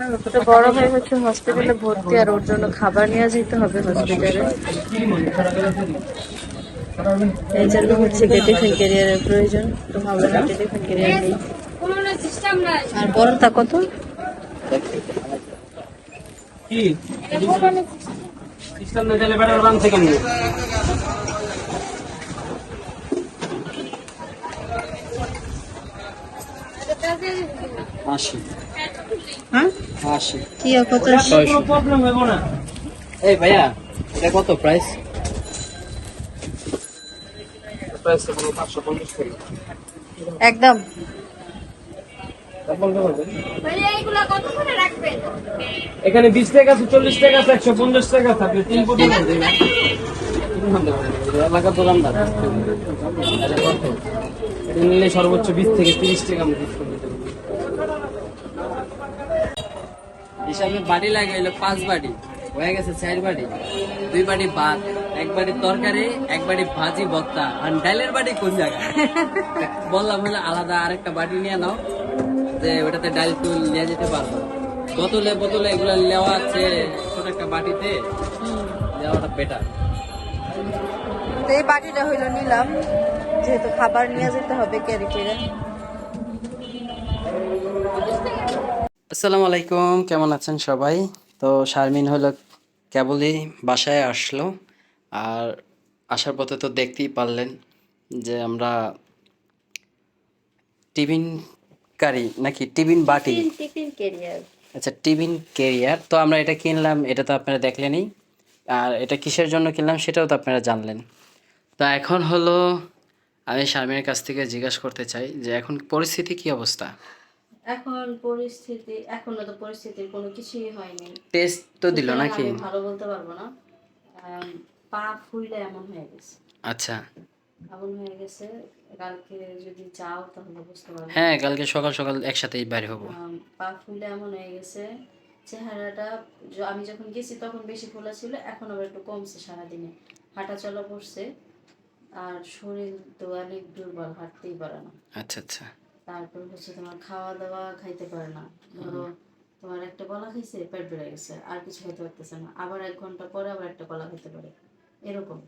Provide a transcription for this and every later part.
তো বড় ভাই হচ্ছে হসপিটালে ভর্তি আর ওর জন্য খাবার নিয়ে যেতে হবে হসপিটালে এই জন্য হচ্ছে টিফিন ক্যারিয়ারের প্রয়োজন। তো ভাবলাম টিফিন ক্যারিয়ার নেই। আর বড়টা কত? আশি। হ্যাঁ? কি কত এই ভাইয়া এটা কত প্রাইস তো একদম। এখানে বিশ টাকা আছে চল্লিশ টাকা আছে একশো পঞ্চাশ টাকা আপনি তিন কোটি এলাকার দোকানদার। এটা কত? এটা নিলে সর্বোচ্চ বিশ থেকে তিরিশ টাকা আমি ডিসকাউন্ট দিতে পারব। হিসাবে বাড়ি লাগাইলো পাঁচ বাড়ি। হয়ে গেছে চার বাড়ি। দুই বাড়ি ভাত এক বাড়ি তরকারি এক বাড়ি ভাজি ভর্তা। আর ডালের বাড়ি কোন জায়গায়? বললাম হলে আলাদা আরেকটা বাড়ি নিয়ে নাও যে ওটাতে ডাল টুল নিয়ে যেতে পারব। বোতলে বোতলে এগুলো নেওয়া আছে ছোট একটা বাটিতে। নেওয়াটা বেটার এই বাটিটা হইল নিলাম যেহেতু খাবার নিয়ে যেতে হবে ক্যারি করে। আসসালামু আলাইকুম কেমন আছেন সবাই? তো শারমিন হলো কেবলই বাসায় আসলো। আর আসার পথে তো দেখতেই পারলেন যে আমরা টিফিন কারি নাকি টিফিন বাটি? টিফিন আচ্ছা টিফিন কেরিয়ার। তো আমরা এটা কিনলাম এটা তো আপনারা দেখলেনই। আর এটা কিসের জন্য কিনলাম সেটাও তো আপনারা জানলেন। তো এখন হলো আমি শারমিনের কাছ থেকে জিজ্ঞাসা করতে চাই যে এখন পরিস্থিতি কি অবস্থা? এখন পরিস্থিতি এখনও তো পরিস্থিতির কোনো কিছুই হয়নি। টেস্ট তো দিল নাকি? ভালো বলতে পারব না। পা ফুলে এমন হয়ে গেছে। আচ্ছা। এমন হয়ে গেছে কালকে যদি যাও তাহলে বুঝতে পারবে। হ্যাঁ কালকে সকাল সকাল একসাথেই বাইরে হব। পা ফুলে এমন হয়ে গেছে চেহারাটা আমি যখন গেছি তখন বেশি ফোলা ছিল এখন আবার একটু কমছে সারাদিনে। হাঁটা চলা করছে আর শরীর তো অনেক দুর্বল হাঁটতেই পারে না। আচ্ছা আচ্ছা। তারপর হচ্ছে তোমার খাওয়া দাওয়া খাইতে পারে না। ধরো তোমার একটা কলা খাইছে পেট বেড়ে গেছে আর কিছু খাইতে পারতেছে না। আবার এক ঘণ্টা পরে আবার একটা কলা খেতে পারে। এরকম।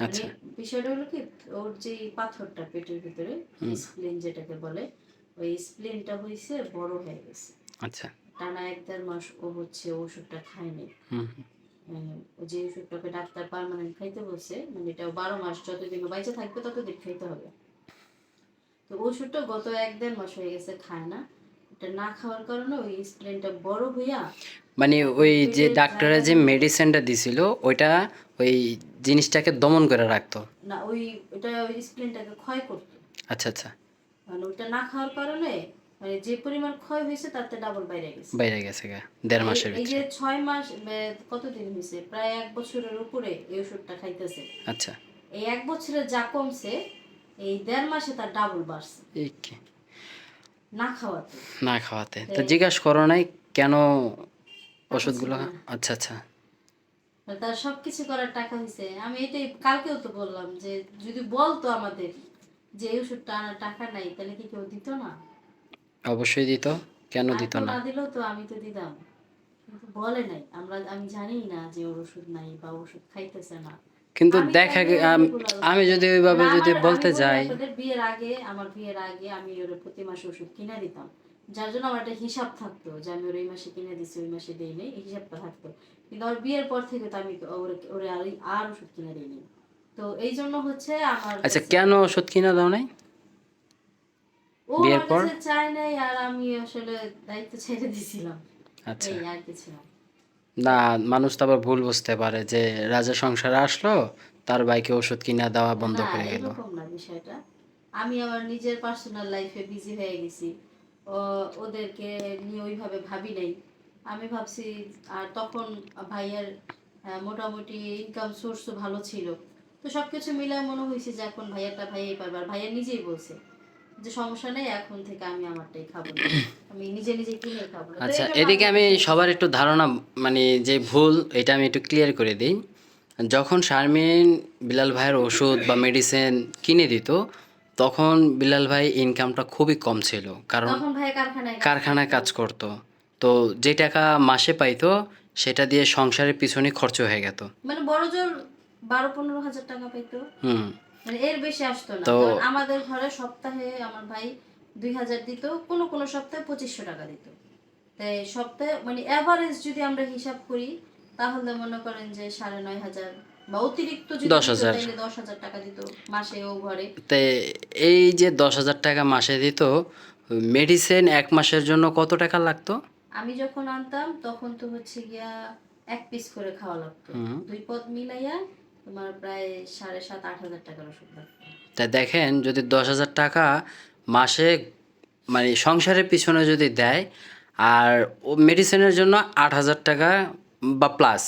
আচ্ছা। মানে বিষয়টা হলো কি ওর যে পাথরটা পেটের ভিতরে স্প্লিন যেটাকে বলে ওই স্প্লিনটা বড় হয়ে গেছে। আচ্ছা। টানা এক দেড় মাস ও হচ্ছে ওষুধটা খায়নি। হুম, যে ওষুধটাকে ডাক্তার পার্মানেন্ট খাইতে বলছে মানে এটা বারো মাস যতদিন বাইচে থাকবে ততদিন খাইতে হবে। তো ওষুধটা গত এক দেড় মাস হয়ে গেছে খায় না। এটা না খাওয়ার কারণে ওই স্প্লেনটা বড় হইয়া মানে ওই যে ডাক্তারের যে মেডিসিনটা দিছিল ওইটা ওই জিনিসটাকে দমন করে রাখতো। না ওই ওটা ওই স্প্লেনটাকে ক্ষয় করতো। আচ্ছা আচ্ছা। মানে ওটা না খাওয়ার কারণে মানে যে পরিমাণ ক্ষয় হয়েছে তাতে ডাবল বাইরে গেছে। বাইরে গেছে গা দেড় মাসের এই- এই যে ছয় মাস কতদিন হয়েছে? প্রায় এক বছরের উপরে এই ওষুধটা খাইতেছে। আচ্ছা। এই এক বছরে যা কমছে এই দেড় মাসে তার ডাবল বাড়ছে। না খাওয়াতে। না খাওয়াতে। তো জিজ্ঞাসা করো নাই কেন ওষুধগুলো আচ্ছা আচ্ছা। তার সবকিছু করার টাকা হয়েছে আমি এটাই কালকেও তো বললাম যে যদি বলতো আমাদের যে এই ওষুধটা আনার টাকা নাই তাহলে কি কেউ দিত না? অবশ্যই দিত। কেন দিত না? দিলেও তো আমি তো দিতাম। বলে নাই। আমরা আমি জানি না যে ওর ওষুধ নাই বা ওষুধ খাইতেছে না। কিন্তু দেখা আম- যদি ওইভাবে যদি বলতে যাই বিয়ের আগে আমার বিয়ের আগে আমি ওর প্রতি মাসে ওষুধ কিনে দিতাম যার জন্য আমার একটা হিসাব থাকতো যে আমি ওর এই মাসে কিনে ওই মাসে দিই নেই এই হিসাবটা থাকতো। কিন্তু আমার বিয়ের পর থেকে তো আমি ওরে ওরে আর আর ওষুধ কিনে দিইনি তো এই জন্য হচ্ছে আমার আচ্ছা কেন ওষুধ কিনা দাও নাই? বিয়ের পর? চাই নাই আর আমি আসলে দায়িত্ব ছেড়ে দিছিলাম। আচ্ছা। আর কিছু না। না মানুষ তো আবার ভুল বুঝতে পারে যে রাজা সংসারে আসলো তার বাইকে ওষুধ কিনা দেওয়া বন্ধ করে গেল। না বিষয়টা। আমি আমার নিজের পার্সোনাল লাইফে বিজি হয়ে গেছি। ও ওদেরকে নিয়ে ওইভাবে ভাবি নাই। আমি ভাবছি আর তখন ভাইয়ের মোটামুটি ইনকাম সোর্সও ভালো ছিল। তো সবকিছু মিলায় মনে হয়েছে যে এখন ভাইয়ারটা ভাইয়াই পারবে আর ভাইয়া নিজেই বলছে। যে সমস্যা নেই এখন থেকে আমি আমারটাই খাব। আমি নিজে নিজে কিনে খাব। আচ্ছা এদিকে আমি সবার একটু ধারণা মানে যে ভুল এটা আমি একটু ক্লিয়ার করে দিই। যখন শারমিন বিলাল ভাইয়ের ওষুধ বা মেডিসিন কিনে দিত তখন বিলাল ভাই ইনকামটা খুবই কম ছিল। কারণ কারখানায় কাজ করতো। তো যে টাকা মাসে পাইতো সেটা দিয়ে সংসারের পিছনে খরচ হয়ে যেত মানে বড় জোর বারো পনেরো হাজার টাকা পাইতো। হুম। মানে এর বেশি আসতো না। তো- আমাদের ঘরে সপ্তাহে আমার ভাই দুই হাজার দিত কোনো কোনো সপ্তাহে পঁচিশশো টাকা দিত। তাই সপ্তাহে মানে অ্যাভারেজ যদি আমরা হিসাব করি তাহলে মনে করেন যে সাড়ে নয় হাজার বা অতিরিক্ত যদি দশ হাজার। দশ হাজার টাকা দিত মাসে ও ঘরে। তো এই যে দশ হাজার টাকা মাসে দিত মেডিসিন এক মাসের জন্য কত টাকা লাগতো? আমি যখন আনতাম তখন তো হচ্ছে গিয়া এক পিস করে খাওয়া লাগতো। দুই পদ মিলাইয়া তোমার প্রায় সাড়ে সাত আট হাজার টাকার ওষুধ লাগতো তা দেখেন যদি দশ হাজার টাকা মাসে মানে সংসারের পিছনে যদি দেয় আর ও মেডিসিনের জন্য আট হাজার টাকা বা প্লাস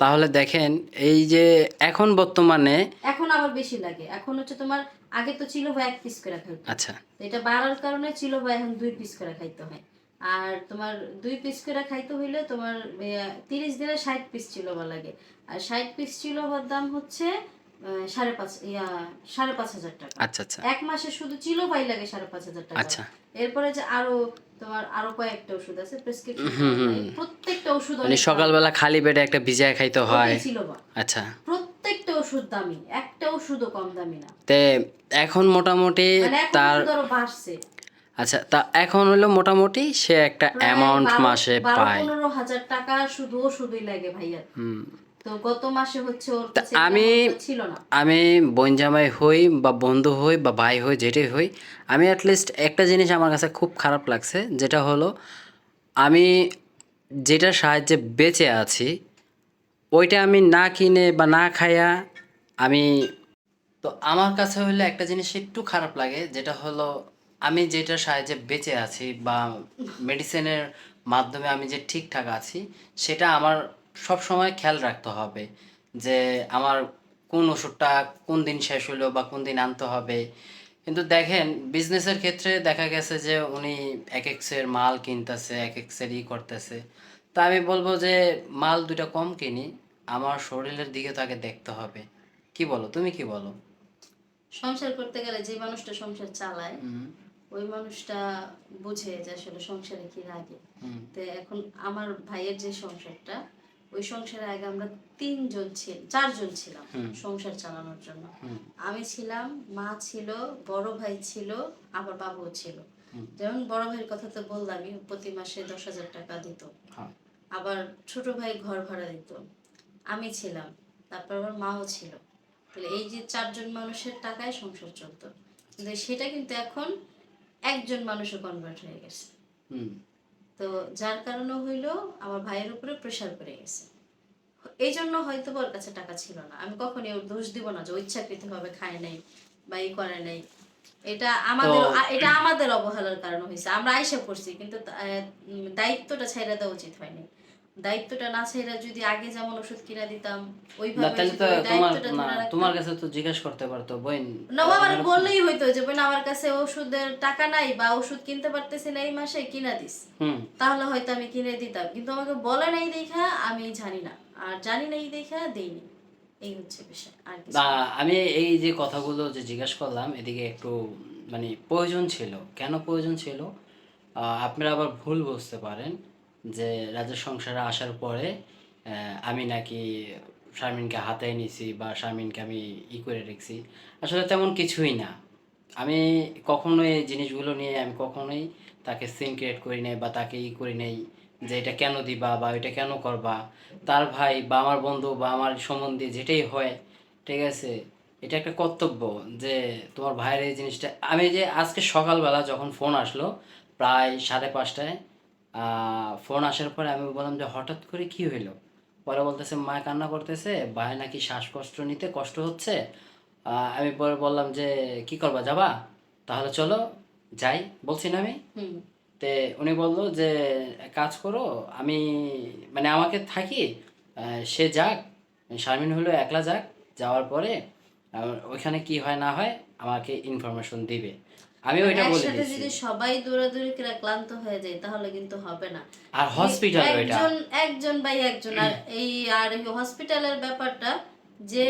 তাহলে দেখেন এই যে এখন বর্তমানে এখন আবার বেশি লাগে। এখন হচ্ছে তোমার আগে তো ছিল বা এক পিস করে খাইতো। আচ্ছা। এটা বাড়ার কারণে ছিল বা এখন দুই পিস করে খাইতে হয়। আর তোমার দুই পিস করে খাইতে হইলে তোমার তিরিশ দিনে ষাট পিস ছিল বা লাগে। আর ষাট পিস ছিল দাম হচ্ছে সাড়ে পাঁচ ইয়া সাড়ে পাঁচ হাজার টাকা। আচ্ছা আচ্ছা। এক মাসে শুধু চিলো ভাই লাগে সাড়ে পাঁচ হাজার টাকা। আচ্ছা। এরপরে যে আরও তোমার আরও কয়েকটা ওষুধ আছে প্রেসক্রিপশন প্রত্যেকটা ওষুধ মানে সকালবেলা খালি পেটে একটা ভিজায় খাইতে হয়। আচ্ছা। প্রত্যেকটা ওষুধ দামি একটা ওষুধও কম দামি না। তে এখন মোটামুটি মানে তার বাড়ছে। আচ্ছা তা এখন হলো মোটামুটি সে একটা অ্যামাউন্ট মাসে পায়। পনেরো হাজার টাকা শুধু ওষুধই লাগে ভাইয়া। হুম। তো গত মাসে হচ্ছে ওর আমি- ছিল না? আমি বোন জামাই হই বা বন্ধু হই বা ভাই হই যেটাই হই আমি অ্যাটলিস্ট একটা জিনিস আমার কাছে খুব খারাপ লাগছে যেটা হলো আমি যেটা সাহায্যে বেঁচে আছি ওইটা আমি না কিনে বা না খাইয়া আমি তো আমার কাছে হলো একটা জিনিস একটু খারাপ লাগে যেটা হলো আমি যেটা সাহায্যে বেঁচে আছি বা মেডিসিনের মাধ্যমে আমি যে ঠিকঠাক আছি সেটা আমার সব সময় খেয়াল রাখতে হবে যে আমার কোন ওষুধটা কোন দিন শেষ হলো বা কোন দিন আনতে হবে। কিন্তু দেখেন বিজনেসের ক্ষেত্রে দেখা গেছে যে উনি এক এক্সের মাল কিনতেছে এক এক্সের ই করতেছে। তা আমি বলব যে মাল দুইটা কম কিনি আমার শরীরের দিকে তাকে দেখতে হবে। কি বলো? তুমি কি বলো? সংসার করতে গেলে যে মানুষটা সংসার চালায় ওই মানুষটা বুঝে যে আসলে সংসারে কি লাগে তো এখন আমার ভাইয়ের যে সংসারটা ওই সংসারে আগে আমরা তিনজন ছিল চারজন ছিলাম সংসার চালানোর জন্য। আমি ছিলাম মা ছিল বড় ভাই ছিল আবার বাবুও ছিল। যেমন বড় ভাইয়ের কথা তো বললামই প্রতি মাসে দশ হাজার টাকা দিত। হ্যাঁ, আবার ছোট ভাই ঘর ভাড়া দিত। আমি ছিলাম তারপর আবার মাও ছিল। তাহলে এই যে চারজন মানুষের টাকায় সংসার চলতো। কিন্তু সেটা কিন্তু এখন একজন মানুষে কনভার্ট হয়ে গেছে। তো যার কারণে হইল আমার ভাইয়ের উপরে প্রেশার পড়ে গেছে। এই জন্য হয়তো ওর কাছে টাকা ছিল না। আমি কখনই ওর দোষ দিব না যে ও ইচ্ছাকৃত ভাবে খায় নাই বা ই করে নাই। এটা আমাদের এটা আমাদের অবহেলার কারণে হয়েছে আমরা আইসা পড়ছি কিন্তু দায়িত্বটা ছাইড়া দেওয়া উচিত হয়নি। দায়িত্বটা না ছাইড়া যদি আগে যেমন ওষুধ কিনা দিতাম ওইভাবে তোমার দায়িত্বটা না কাছে তো জিজ্ঞেস করতে পারতো বোন। না আমার বললেই হইতো যে বোন আমার কাছে ওষুধের টাকা নাই বা ওষুধ কিনতে পারতেছি না এই মাসে কিনা দিস। তাহলে হয়তো আমি কিনে দিতাম। কিন্তু আমাকে বলে নাই দেখা আমি জানি না। আর জানি নাই দেখা দেইনি। এই হচ্ছে বিষয় আর না না। আমি এই যে কথাগুলো যে জিজ্ঞেস করলাম এদিকে একটু মানে প্রয়োজন ছিল। কেন প্রয়োজন ছিল? আপনারা আবার ভুল বুঝতে পারেন। যে রাজের সংসারে আসার পরে আমি নাকি শারমিনকে হাতে নিছি বা শারমিনকে আমি ই করে রেখেছি। আসলে তেমন কিছুই না। আমি কখনোই এই জিনিসগুলো নিয়ে আমি কখনোই তাকে সিন ক্রিয়েট করি নাই বা তাকে ই করি নাই যে এটা কেন দিবা বা এটা কেন করবা। তার ভাই বা আমার বন্ধু বা আমার সম্বন্ধে যেটাই হয়, ঠিক আছে, এটা একটা কর্তব্য যে তোমার ভাইয়ের এই জিনিসটা। আমি যে আজকে সকালবেলা যখন ফোন আসলো, প্রায় সাড়ে পাঁচটায় ফোন আসার পরে আমি বললাম যে হঠাৎ করে কি হইল? পরে বলতেছে মা কান্না করতেছে ভাই নাকি শ্বাসকষ্ট নিতে কষ্ট হচ্ছে। আমি পরে বললাম যে কি করবা যাবা? তাহলে চলো যাই। বলছি না আমি। তে উনি বলল যে কাজ করো আমি মানে আমাকে থাকি সে যাক শারমিন হলো একলা যাক যাওয়ার পরে ওইখানে কি হয় না হয় আমাকে ইনফরমেশন দিবে। আমি ওইটা বলে একসাথে যদি সবাই দৌড়াদৌড়ি করে ক্লান্ত হয়ে যায় তাহলে কিন্তু হবে না। আর হসপিটাল একজন একজন বাই একজন আর এই আর এই হসপিটালের ব্যাপারটা যে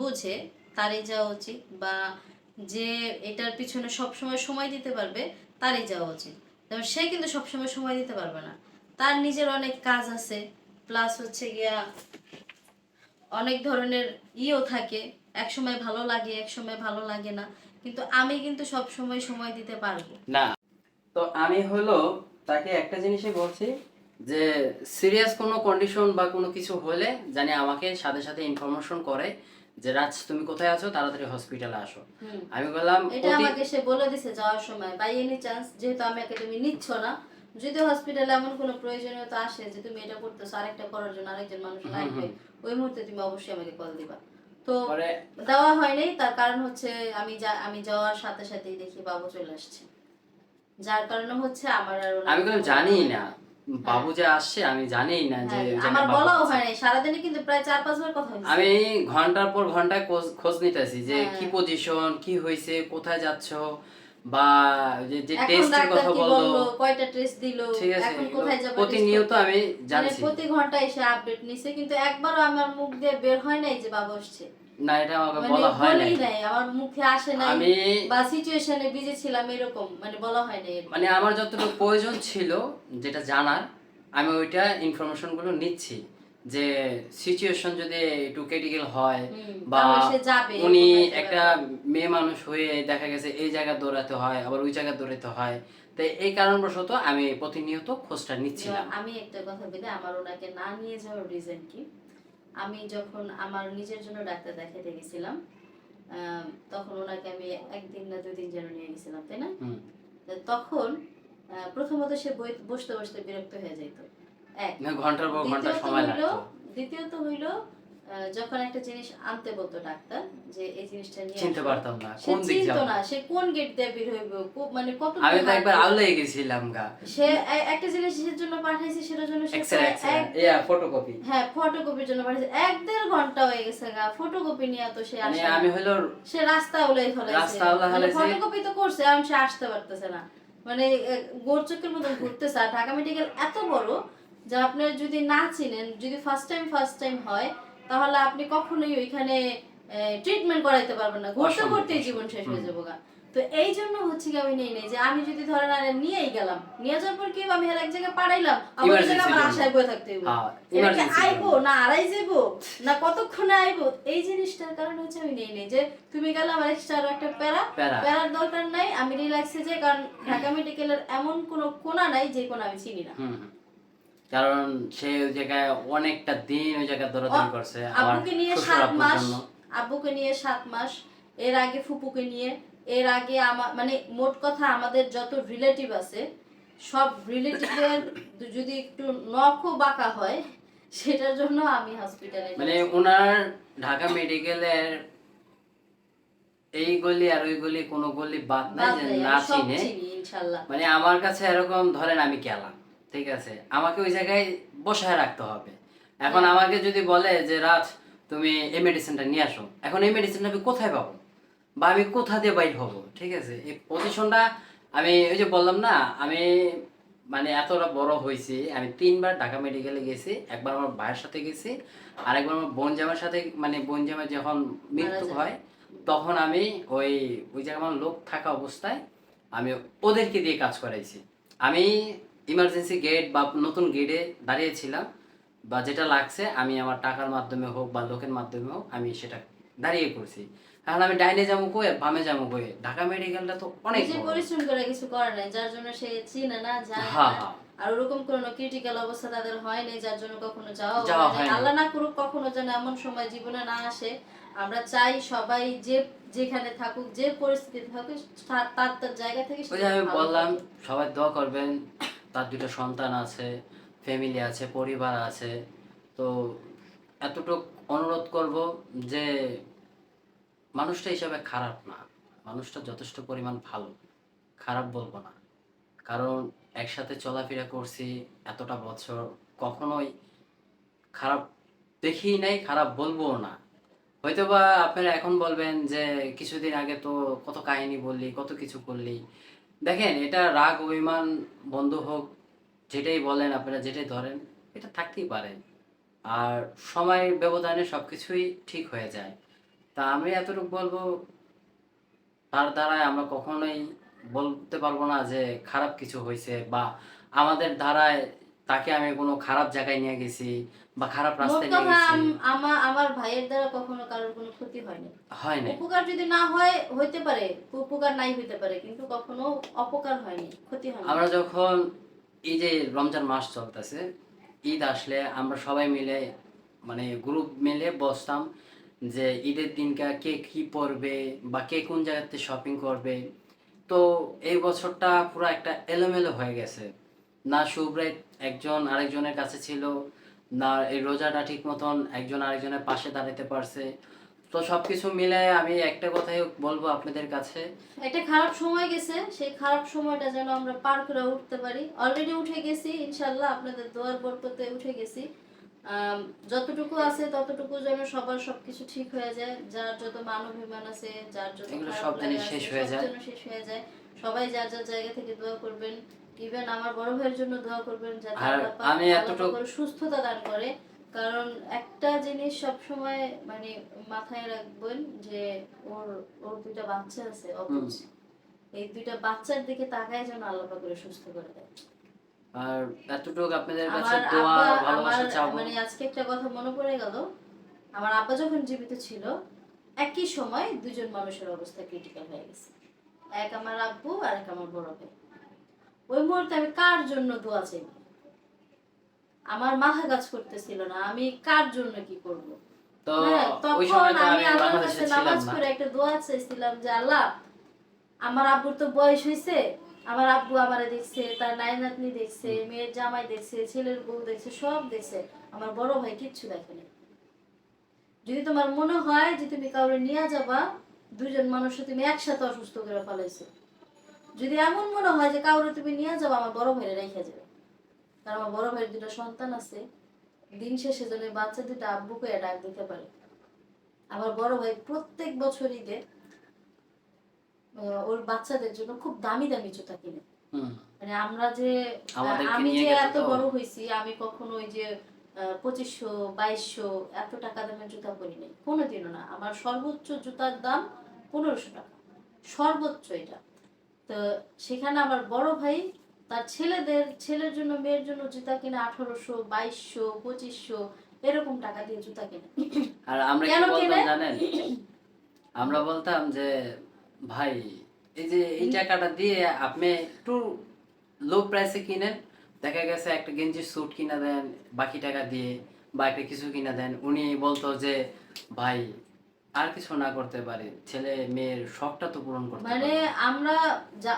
বুঝে তারই যাওয়া উচিত বা যে এটার পিছনে সব সময় সময় দিতে পারবে তারই যাওয়া উচিত। যেমন সে কিন্তু সব সময় সময় দিতে পারবে না। তার নিজের অনেক কাজ আছে প্লাস হচ্ছে গিয়া অনেক ধরনের ইও থাকে। এক সময় ভালো লাগে এক সময় ভালো লাগে না। কিন্তু আমি কিন্তু সব সময় সময় দিতে পারব। না তো আমি হলো তাকে একটা জিনিসই বলছি যে সিরিয়াস কোনো কন্ডিশন বা কোনো কিছু হলে জানি আমাকে সাথে সাথে ইনফরমেশন করে যে রাজ তুমি কোথায় আছো? তাড়াতাড়ি হসপিটালে আসো। আমি বললাম এটা আমাকে সে বলে দিছে যাওয়ার সময়। বাই এনি চান্স যেহেতু আমাকে তুমি নিচ্ছ না যদি হসপিটালে এমন কোনো প্রয়োজনীয়তা আসে যে তুমি এটা করতেছো আরেকটা করার জন্য আরেকজন মানুষ লাগবে ওই মুহূর্তে তুমি অবশ্যই আমাকে কল দিবা। তো দেওয়া হয়নি তার কারণ হচ্ছে আমি যা আমি যাওয়ার সাথে সাথেই দেখি বাবু চলে আসছে। যার কারণে হচ্ছে আমার আর আমি কোনো জানি না। বাবু যে আসছে আমি জানি না যে হ্যাঁ, আমার বলাও আছে। হয় নাই। সারাদিনে কিন্তু প্রায় চার পাঁচবার কথা হয়েছে। আমি ঘণ্টার পর ঘন্টায় খোঁজ- খোঁজ নিতেছি যে হ্যাঁ। কি পজিশন কি হয়েছে কোথায় যাচ্ছ? বা যে যে টেস্টের কথা বলল কয়টা টেস্ট দিলো? এখন কোথায় যাবে? প্রতিনিয়ত আমি মানে প্রতি ঘণ্টা এসে আপডেট নিছে কিন্তু একবারও আমার মুখ দিয়ে বের হয় নাই যে বাবা আসছে। না এটা আমাকে মানে বলা হয় নাই। আমার মুখে আসে নাই আমি বা সিচুয়েশনে বিজি ছিলাম এরকম মানে বলা হয় নাই মানে আমার যতটুকু প্রয়োজন ছিল যেটা জানার আমি ওইটা ইনফরমেশনগুলো নিচ্ছি। যে সিচুয়েশন যদি একটু ক্রিটিক্যাল হয় বা উনি একটা মেয়ে মানুষ হয়ে দেখা গেছে এই জায়গা দৌড়াতে হয় আবার ওই জায়গা দৌড়াতে হয়। তো এই কারণবশত আমি প্রতিনিয়ত খোঁজটা নিচ্ছিলাম। আমি একটা কথা বলি আমার ওনাকে না নিয়ে যাওয়ার রিজন কি? আমি যখন আমার নিজের জন্য ডাক্তার দেখাতে গেছিলাম তখন ওনাকে আমি একদিন না দুই দিন যেন নিয়ে গেছিলাম তাই না? তখন প্রথমত সে বসতে বসতে বিরক্ত হয়ে যেত এক। ঘণ্টার পর ঘণ্টা সময় লাগতো। দ্বিতীয়ত হইল যখন একটা জিনিস আনতে বলতো ডাক্তার যে এই জিনিসটা নিয়ে চিনতে পারতাম না সে কোন দিক চিনতো না সে কোন গেট দিয়ে বের হইব মানে কত আমি তো একবার আউলাই গেছিলাম গা। সে একটা জিনিসের জন্য পাঠাইছে সেটার জন্য সে ইয়া ফটোকপি হ্যাঁ ফটোকপির জন্য পাঠাইছে। এক দেড় ঘণ্টা হয়ে গেছে গা ফটোকপি নিয়ে তো সে মানে আসে আমি হলো সে রাস্তা উলাই ফেলাইছে। রাস্তা উলাই মানে ফটোকপি তো করছে এখন সে আসতে পারতেছে না। মানে গোর চোখের মতন ঘুরতেছে। আর ঢাকা মেডিকেল এত বড় যে আপনার যদি না চিনেন যদি ফার্স্ট টাইম ফার্স্ট টাইম হয় তাহলে আপনি কখনোই ওইখানে ট্রিটমেন্ট করাইতে পারবেন না। ঘুরতে ঘুরতে জীবন শেষ হয়ে যাব গা তো এই জন্য হচ্ছে কি আমি নেই নেই যে আমি যদি ধরেন আর নিয়েই গেলাম নিয়ে যাওয়ার পর কি আমি আর এক জায়গায় পাঠাইলাম আবার ওই জায়গায় আমার আশায় বয়ে থাকতে হইব। হ্যাঁ, এটা আইবো না আড়াই যাব না কতক্ষণে আইবো? এই জিনিসটার কারণে হচ্ছে আমি নেই নেই যে তুমি গেলে আমার এক্সট্রা একটা প্যারা। প্যারা। প্যারার দরকার নাই আমি রিল্যাক্সে যাই কারণ ঢাকা মেডিকেলের এমন কোনো কোনা নাই যে কোনা আমি চিনি না। কারণ সে ওই জায়গায় অনেকটা দিন ওই জায়গায় দৌড়াদৌড়ি করছে আব্বুকে নিয়ে সাত মাস আব্বুকে নিয়ে সাত মাস এর আগে ফুপুকে নিয়ে এর আগে আমার মানে মোট কথা আমাদের যত রিলেটিভ আছে সব রিলেটিভের যদি একটু নখও বাঁকা হয় সেটার জন্য আমি হসপিটালে মানে ওনার ঢাকা মেডিকেলের এই গলি আর ওই গলি কোনো গলি বাদ নাই যে না চিনে। মানে আমার কাছে এরকম ধরেন আমি গেলাম। ঠিক আছে আমাকে ওই জায়গায় বসায় রাখতে হবে। এখন হ্যাঁ। আমাকে যদি বলে যে রাত তুমি এই মেডিসিনটা নিয়ে আসো এখন এই মেডিসিনটা আমি কোথায় পাবো? বা আমি কোথা দিয়ে বাইর হব? ঠিক আছে এই পজিশনটা আমি ওই যে বললাম না আমি মানে এতটা বড় হয়েছি আমি তিনবার ঢাকা মেডিকেলে গেছি একবার আমার ভাইয়ের সাথে গেছি আর একবার আমার বোন জামার সাথে মানে বোন জামার যখন মৃত্যু হয় তখন আমি ওই ওই জায়গায় আমার লোক থাকা অবস্থায় আমি ওদেরকে দিয়ে কাজ করাইছি। আমি ইমার্জেন্সি গেট বা নতুন গেটে দাঁড়িয়েছিলাম বা যেটা লাগছে আমি আমার টাকার মাধ্যমে হোক বা লোকের মাধ্যমে হোক আমি সেটা দাঁড়িয়ে করছি। এখন আমি ডাইনে যাব কয়ে বামে যাব কয়ে ঢাকা মেডিকেলটা তো অনেক পরিশ্রম করে কিছু করে নাই যার জন্য সে চিনে না জানে হ্যাঁ, হ্যাঁ। আর ওরকম কোনো ক্রিটিক্যাল অবস্থা তাদের হয় নাই যার জন্য কখনো যাওয়া আল্লাহ না করুক কখনো যেন এমন সময় জীবনে না আসে। আমরা চাই সবাই যে যেখানে থাকুক যে পরিস্থিতি থাকুক তার তার জায়গা থেকে আমি বললাম সবাই দোয়া করবেন। তার দুটো সন্তান আছে ফ্যামিলি আছে, পরিবার আছে। তো এতটুক অনুরোধ করব যে মানুষটা হিসাবে খারাপ না। মানুষটা যথেষ্ট পরিমাণ ভালো। খারাপ বলব না। কারণ একসাথে চলাফেরা করছি এতটা বছর, কখনোই খারাপ দেখি নাই, খারাপ বলব না। হয়তোবা আপনারা এখন বলবেন যে, কিছুদিন আগে তো কত কাহিনী বললি, কত কিছু করলি। দেখেন, এটা রাগ, অভিমান, বন্ধ হোক, যেটাই বলেন আপনারা, যেটাই ধরেন, এটা থাকতেই পারে। আর সময়ের ব্যবধানে সব কিছুই ঠিক হয়ে যায়। তা আমি এতটুকু বলব, তার দ্বারায় আমরা কখনোই বলতে পারব না যে খারাপ কিছু হয়েছে বা আমাদের দ্বারায় তাকে আমি কোনো খারাপ জায়গায় নিয়ে গেছি বা খারাপ রাস্তায় নিয়ে গেছি। আমার আমার ভাইয়ের দ্বারা কখনো কারোর কোনো ক্ষতি হয়নি। হয় না উপকার যদি না হয় হইতে পারে উপকার নাই হইতে পারে কিন্তু কখনো অপকার হয়নি ক্ষতি হয়নি। আমরা যখন এই যে রমজান মাস চলতেছে ঈদ আসলে আমরা সবাই মিলে মানে গ্রুপ মিলে বসতাম যে ঈদের দিনটা কে কি পরবে বা কে কোন জায়গাতে শপিং করবে। তো এই বছরটা পুরো একটা এলোমেলো হয়ে গেছে। না সুব্রাইট একজন আরেকজনের কাছে ছিল না এই রোজাটা ঠিক মতন একজন আরেকজনের পাশে দাঁড়াতে পারছে। তো সবকিছু মিলে আমি একটা কথাই বলব আপনাদের কাছে। একটা খারাপ সময় গেছে সেই খারাপ সময়টা যেন আমরা পার করে উঠতে পারি। অলরেডি উঠে গেছি ইনশাল্লাহ আপনাদের দোয়ার বরকতে উঠে গেছি। যতটুকু আছে ততটুকু যেন সবার সবকিছু ঠিক হয়ে যায়। যার যত মান অভিমান আছে যার যত সব শেষ হয়ে যায়। শেষ হয়ে যায়। সবাই যার যার জায়গা থেকে দোয়া করবেন। ইভেন আমার বড় ভাইয়ের জন্য দোয়া করবেন যাতে পাক- আমি এতটুকু- সুস্থতা দান করে। কারণ একটা জিনিস সব সময় মানে মাথায় রাখবেন যে ওর ওর দুইটা বাচ্চা আছে এই দুইটা বাচ্চার দিকে তাকায় যেন আল্লাহ করে সুস্থ করে দেয়। আর এতটুকু আপনাদের কাছে দোয়া ভালোবাসা চাবো। মানে আজকে একটা কথা মনে পড়ে গেল। আমার আব্বা যখন জীবিত ছিল একই সময় দুজন মানুষের অবস্থা ক্রিটিক্যাল হয়ে গেছে। এক আমার আব্বু আর এক আমার বড় ভাই। ওই মুহূর্তে আমি কার জন্য দোয়া চাইব আমার মাথা কাজ করতেছিল না আমি কার জন্য কি করব? হ্যাঁ, তখন আমি আল্লাহর কাছে নামাজ পড়ে একটা দোয়া চাইছিলাম যে আল্লাহ আমার আব্বুর তো বয়স হয়েছে আমার আব্বু আমারে দেখছে তার নাই নাতনি দেখছে মেয়ের জামাই দেখছে ছেলের বউ দেখছে সব দেখছে আমার বড় ভাই কিচ্ছু দেখেনি যদি তোমার মনে হয় যে তুমি কাউরে নিয়ে যাবা দুজন মানুষকে তুমি একসাথে অসুস্থ করে ফেলাইছো। যদি এমন মনে হয় যে কাউরে তুমি নিয়ে যাবা আমার বড় ভাইরে রেখে যাবে। কারণ আমার বড় ভাইয়ের দুটো সন্তান আছে দিন শেষে যেন বাচ্চা দুটো আব্বুকে ডাক দিতে পারে। আমার বড় ভাই প্রত্যেক বছর ঈদে ওর বাচ্চাদের জন্য খুব দামি দামি জুতা কিনে। মানে আমরা যে আমি যে এত বড় হয়েছি আমি কখনো ওই যে পঁচিশশো বাইশশো এত টাকা দামের জুতা পরি নাই। কোনোদিনও না। আমার সর্বোচ্চ জুতার দাম পনেরোশো টাকা। সর্বোচ্চ এটা। তো সেখানে আমার বড় ভাই তার ছেলেদের ছেলের জন্য মেয়ের জন্য জুতা কিনে আঠারোশো বাইশশো পঁচিশশো এরকম টাকা দিয়ে জুতা কিনে। আর আমরা কেন বলতাম কিনে? জানেন? আমরা বলতাম যে ভাই এই যে এই টাকাটা দিয়ে আপনি একটু লো প্রাইসে কিনেন। দেখা গেছে একটা গেঞ্জির স্যুট কিনা দেন বাকি টাকা দিয়ে বা একটা কিছু কিনা দেন। উনি বলতো যে ভাই আর কিছু না করতে পারে ছেলে মেয়ের শখটা তো পূরণ করতে মানে আমরা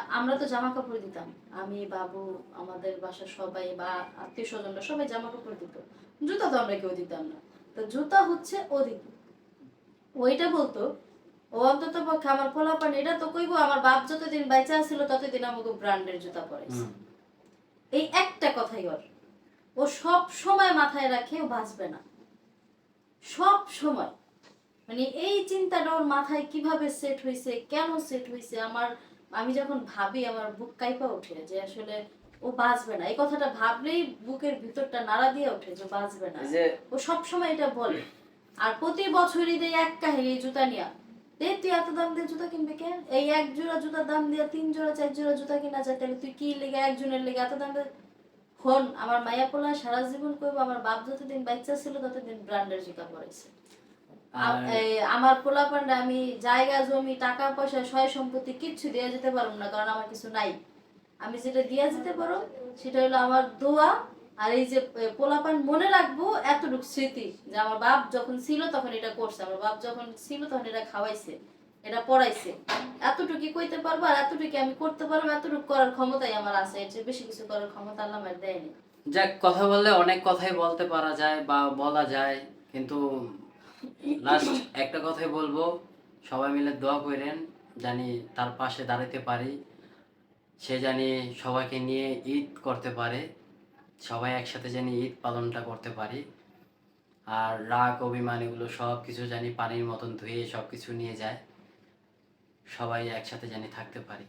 আমরা তো জামা কাপড় দিতাম। আমি বাবু আমাদের বাসার সবাই বা আত্মীয় স্বজনরা সবাই জামা কাপড় দিত। জুতা তো আমরা কেউ দিতাম না। তো জুতা হচ্ছে ও দিত ওইটা বলতো ও অন্তত পক্ষে আমার পোলাপান এটা তো কইবো আমার বাপ যতদিন বাইচা ছিল ততদিন আমাকে ব্র্যান্ডের জুতা পরাইছে। হুম। এই একটা কথাই ওর। ও সব সময় মাথায় রাখে ও বাঁচবে না। সব সময়। মানে এই চিন্তাটা ওর মাথায় কীভাবে সেট হয়েছে কেন সেট হয়েছে আমার আমি যখন ভাবি আমার বুক কাইপা ওঠে যে আসলে ও বাঁচবে না। এই কথাটা ভাবলেই বুকের ভিতরটা নাড়া দিয়ে ওঠে যে বাঁচবে না। ও সব সময় এটা বলে। আর প্রতি বছরই দেয় এক কাহিনী এই জুতা নিয়া। এ তুই এত দাম দিয়ে জুতা কিনবে কেন? এই এক জোড়া জুতার দাম দিয়ে তিন জোড়া চার জোড়া জুতা কিনা যায় তাহলে তুই কি লেগে একজনের লেগে এত দাম দিয়ে হন আমার মায়া পোলা সারা জীবন করব আমার বাপ যতদিন বাচ্চা ছিল ততদিন ব্র্যান্ডের জুতা পরেছে এই আমার পোলা পান্ডা আমি জায়গা জমি টাকা পয়সা সয় সম্পত্তি কিচ্ছু দিয়ে যেতে পারব না কারণ আমার কিছু নাই। আমি যেটা দিয়ে যেতে পারো সেটা হলো আমার দোয়া আর এই যে পোলাপান মনে রাখব এতটুকু স্মৃতি যে আমার বাপ যখন ছিল তখন এটা করছে আমার বাপ যখন ছিল তখন এটা খাওয়াইছে এটা পড়াইছে। এতটুকু কইতে পারব আর এতটুকু আমি করতে পারব এতটুকু করার ক্ষমতাই আমার আছে এর চেয়ে বেশি কিছু করার ক্ষমতা আল্লাহ আমার দেয়নি। যাক কথা বললে অনেক কথাই বলতে পারা যায় বা বলা যায় কিন্তু লাস্ট একটা কথাই বলব। সবাই মিলে দোয়া করেন জানি তার পাশে দাঁড়াতে পারি। সে জানি সবাইকে নিয়ে ঈদ করতে পারে। সবাই একসাথে জানি ঈদ পালনটা করতে পারি। আর রাগ অভিমান এগুলো সব কিছু জানি পানির মতন ধুয়ে সব কিছু নিয়ে যায়। সবাই একসাথে জানি থাকতে পারি।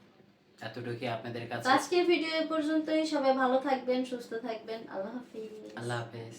এতটুকুই আপনাদের কাছে। আজকের ভিডিও পর্যন্তই। সবাই ভালো থাকবেন সুস্থ থাকবেন। আল্লাহ হাফিজ। আল্লাহ হাফেজ।